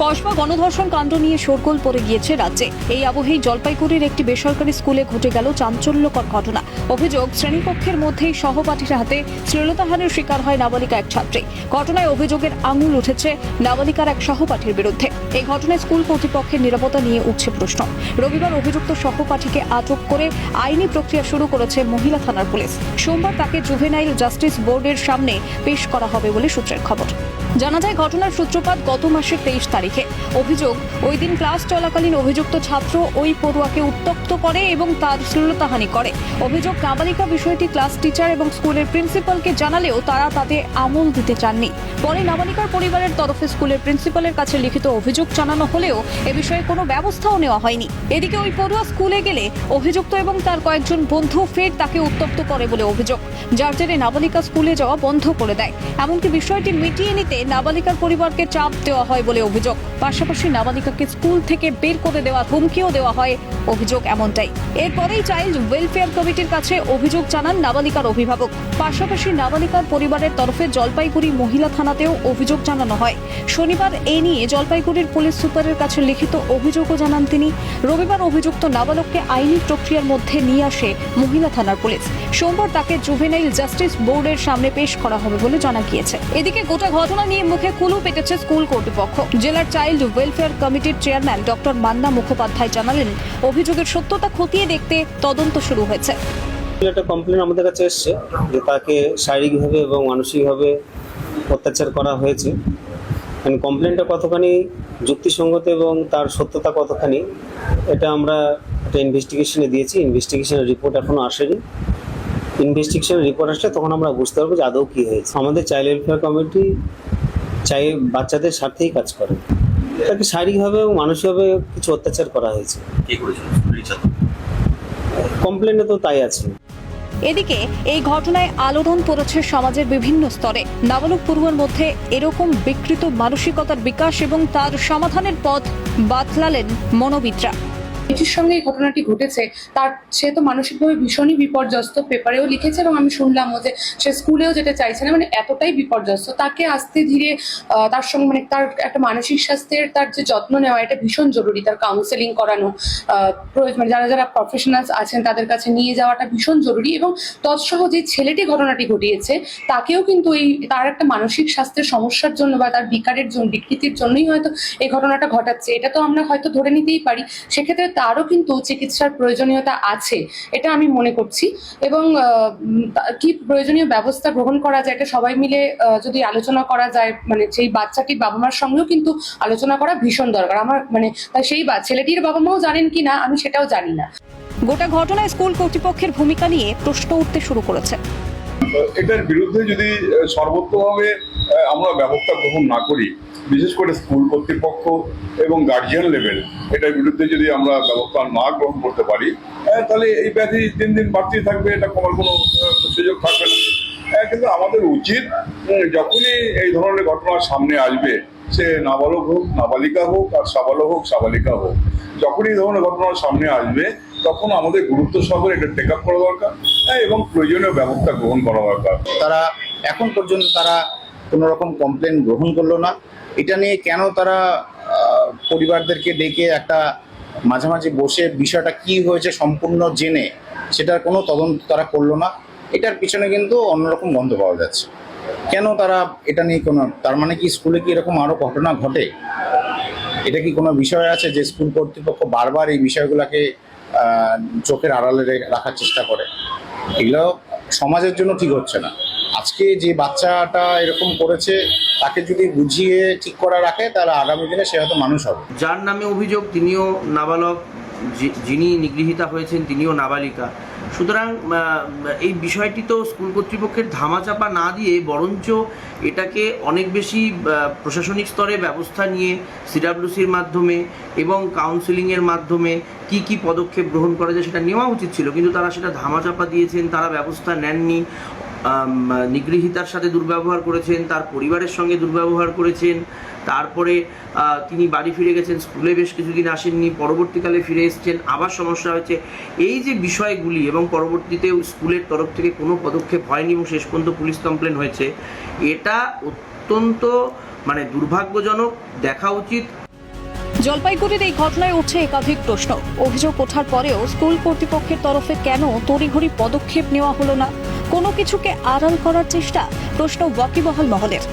গণধর্ষণ কাণ্ড নিয়ে শোরগোল পড়ে গিয়েছে রাজ্যে। এই আবহেই জলপাইগুড়ির একটি বেসরকারি স্কুলে ঘটে গেল চাঞ্চল্যকর ঘটনা। অভিযোগ, শ্রেণীকক্ষের মধ্যেই সহপাঠীর হাতে শ্লীলতাহানির শিকার হয় নাবালিকা এক ছাত্রী। ঘটনায় অভিযোগের আঙুল উঠেছে নাবালিকার এক সহপাঠীর বিরুদ্ধে। এই ঘটনায় স্কুল কর্তৃপক্ষের নিরাপত্তা নিয়ে উঠছে প্রশ্ন। রবিবার অভিযুক্ত সহপাঠীকে আটক করে আইনি প্রক্রিয়া শুরু করেছে মহিলা থানার পুলিশ। সোমবার তাকে জুভেনাইল জাস্টিস বোর্ডের সামনে পেশ করা হবে বলে সূত্রের খবর। জানা যায় ঘটনার সূত্রপাত গত মাসের তেইশ তারিখে। অভিযোগ, ওই দিন ক্লাস চলাকালীন অভিযুক্ত ছাত্র ওই পড়ুয়াকে উত্তপ্ত করে এবং তার শ্লীলতাহানি করে। অভিযোগ, নাবালিকা বিষয়টি ক্লাস টিচার এবং স্কুলের প্রিন্সিপালকে জানালেও তারা তাতে আমল দিতে চাননি। পরে নাবালিকার পরিবারের তরফে স্কুলের প্রিন্সিপালের কাছে লিখিত অভিযোগ জানানো হলেও এ বিষয়ে কোনো ব্যবস্থাও নেওয়া হয়নি। এদিকে ওই পড়ুয়া স্কুলে গেলে অভিযুক্ত এবং তার কয়েকজন বন্ধু ফের তাকে উত্তপ্ত করে বলে অভিযোগ, যার জেরে নাবালিকা স্কুলে যাওয়া বন্ধ করে দেয়। এমনকি বিষয়টি মিটিয়ে নিতে নাবালিকার পরিবারকে চাপ দেওয়া হয় বলে অভিযোগ। পাশাপাশি নাবালিকাকে স্কুল থেকে বের করে দেওয়ার হুমকিও দেওয়া হয় অভিযোগ এমনটাই। এরপরেই চাইল্ড ওয়েলফেয়ার কমিটির কাছে অভিযোগ জানান নাবালিকার অভিভাবক। পাশাপাশি নাবালিকার পরিবারের তরফে জলপাইগুড়ি মহিলা থানাতেও অভিযোগ জানানো হয়। শনিবার এ নিয়ে জলপাইগুড়ির পুলিশ সুপারের কাছে লিখিত অভিযোগও জানান তিনি। রবিবার অভিযুক্ত নাবালককে আইনি প্রক্রিয়ার মধ্যে নিয়ে আসে মহিলা থানার পুলিশ। সোমবার তাকে জুভেনাইল জাস্টিস বোর্ডের সামনে পেশ করা হবে বলে জানা গিয়েছে। এদিকে গোটা ঘটনা নিয়ে মুখে কুলু পেটেছে স্কুল কর্তৃপক্ষ। জেলার চাইল্ড ওয়েলফেয়ার কমিটির চেয়ারম্যান ডক্টর মান্না মুখোপাধ্যায় জানালেন, অভিযোগের সত্যতা খতিয়ে দেখতে তদন্ত শুরু হয়েছে। একটা কমপ্লেন আমাদের কাছে এসছে, যে তাকে শারীরিকভাবে এবং মানসিকভাবে অত্যাচার করা হয়েছে। কমপ্লেনটা কতখানি যুক্তিসঙ্গত এবং তার সত্যতা কতখানি, এটা আমরা একটা ইনভেস্টিগেশনে দিয়েছি। ইনভেস্টিগেশনের রিপোর্ট এখনও আসেনি। ইনভেস্টিগেশনের রিপোর্ট আসলে তখন আমরা বুঝতে পারব যে আদৌ কী হয়েছে। আমাদের চাইল্ড ওয়েলফেয়ার কমিটি চাই বাচ্চাদের স্বার্থেই কাজ করে। তাকে শারীরিকভাবে এবং মানসিকভাবে কিছু অত্যাচার করা হয়েছে। কমপ্লেনে তো তাই আছে। এদিকে এই ঘটনায় আলোড়ন পড়েছে সমাজের বিভিন্ন স্তরে। নাবালক পড়ুয়ার মধ্যে এরকম বিকৃত মানসিকতার বিকাশ এবং তার সমাধানের পথ বাতলালেন মনোবিদরা। এটির সঙ্গে এই ঘটনাটি ঘটেছে। তার সে তো মানসিকভাবে ভীষণই বিপর্যস্ত পেপারেও লিখেছে এবং আমি শুনলামও যে সে স্কুলেও যেতে চাইছে না মানে এতটাই বিপর্যস্ত। তাকে আস্তে ধীরে তার সঙ্গে মানে তার একটা মানসিক স্বাস্থ্যের তার যে যত্ন নেওয়া, এটা ভীষণ জরুরি তার কাউন্সেলিং করানো। মানে যারা যারা প্রফেশনালস আছেন তাদের কাছে নিয়ে যাওয়াটা ভীষণ জরুরি এবং তৎসহ যে ছেলেটি ঘটনাটি ঘটিয়েছে, তাকেও কিন্তু এই তার একটা মানসিক স্বাস্থ্যের সমস্যার জন্য বা তার বিকারের জন্য বিকৃতির জন্যই হয়তো এই ঘটনাটা ঘটাচ্ছে। এটা তো আমরা হয়তো ধরে নিতেই পারি। সেক্ষেত্রে তারও কিন্তু চিকিৎসার প্রয়োজনীয়তা আছে, এটা আমি মনে করছি। এবং কি প্রয়োজনীয় ব্যবস্থা গ্রহণ করা যায় এটা সবাই মিলে যদি আলোচনা করা যায় মানে সেই বাচ্চাটির বাবা মার সঙ্গেও কিন্তু আলোচনা করা ভীষণ দরকার। আমার মানে সেই বা- ছেলেটির বাবা মাও জানেন কি না, আমি সেটাও জানি না। গোটা ঘটনায় স্কুল কর্তৃপক্ষের ভূমিকা নিয়ে প্রশ্ন উঠতে শুরু করেছে। এটার বিরুদ্ধে যদি সর্বত্রভাবে আমরা ব্যবস্থা গ্রহণ না করি, বিশেষ করে স্কুল কর্তৃপক্ষ এবং গার্জিয়ান লেভেল এটার বিরুদ্ধে যদি আমরা ব্যবস্থা না গ্রহণ করতে পারি তাহলে এই ব্যাধি দিন দিন বাড়তেই থাকবে, এটা কমার কোনো সুযোগ থাকবে না। কিন্তু আমাদের উচিত যখনই এই ধরনের ঘটনা সামনে আসবে, সে নাবালক হোক, নাবালিকা হোক, আর সাবালক হোক, সাবালিকা হোক, যখনই এই ধরনের ঘটনা সামনে আসবে তখন আমাদের গুরুত্ব সহকারে এটা টেক আপ করা দরকার হ্যাঁ, এবং প্রয়োজনীয় ব্যবস্থা গ্রহণ করা দরকার। তারা এখন পর্যন্ত তারা কোনো রকম কমপ্লেন গ্রহণ করল না। এটা নিয়ে কেন তারা পরিবারদেরকে ডেকে একটা মাঝামাঝি বসে বিষয়টা কি হয়েছে সম্পূর্ণ জেনে সেটার কোনো তদন্ত তারা করল না। এটার পিছনে কিন্তু অন্যরকম গন্ধ পাওয়া যাচ্ছে। কেন তারা এটা নিয়ে কোনো তার মানে কি স্কুলে কি এরকম আরও ঘটনা ঘটে? এটা কি কোনো বিষয় আছে যে স্কুল কর্তৃপক্ষ বারবার এই বিষয়গুলোকে চোখের আড়ালে রাখার চেষ্টা করে। এগুলো সমাজের জন্য ঠিক হচ্ছে না। আজকে যে বাচ্চাটা এরকম করেছে, তাকে যদি বুঝিয়ে ঠিক করা রাখে, তাহলে আগামী দিনে সে হয়তো মানুষ হবে। যার নামে অভিযোগ, তিনিও নাবালক। যিনি নিগৃহীতা হয়েছেন তিনিও নাবালিকা। সুতরাং এই বিষয়টি তো স্কুল কর্তৃপক্ষের ধামাচাপা না দিয়ে বরঞ্চ এটাকে অনেক বেশি প্রশাসনিক স্তরে ব্যবস্থা নিয়ে সিডাব্লিউসির মাধ্যমে এবং কাউন্সিলিংয়ের মাধ্যমে কি কি পদক্ষেপ গ্রহণ করা যায় সেটা নেওয়া উচিত ছিল। কিন্তু তারা সেটা ধামাচাপা দিয়েছেন, তারা ব্যবস্থা নেননি। নিগৃহীতার সাথে দুর্ব্যবহার করেছেন, তার পরিবারের সঙ্গে দুর্ব্যবহার করেছেন, তারপরে তিনি বাড়ি ফিরে গেছেন, স্কুলে বেশ কিছুদিন আসেননি, পরবর্তীকালে ফিরে এসেছেন। আবার সমস্যা হয়েছে, এই যে বিষয়গুলি এবং পরবর্তীতে স্কুলের তরফ থেকে কোনো পদক্ষেপ হয়নি এবং শেষ পর্যন্ত পুলিশ কমপ্লেন হয়েছে, এটা অত্যন্ত মানে দুর্ভাগ্যজনক, দেখা উচিত। জলপাইগুড়ির এই ঘটনায় উঠছে একাধিক প্রশ্ন। অভিযোগ ওঠার পরেও স্কুল কর্তৃপক্ষের তরফে কেন তড়িঘড়ি পদক্ষেপ নেওয়া হলো না? কোনো কিছুকে আড়াল করার চেষ্টা প্রশ্ন ওয়াকিবহাল মহলের।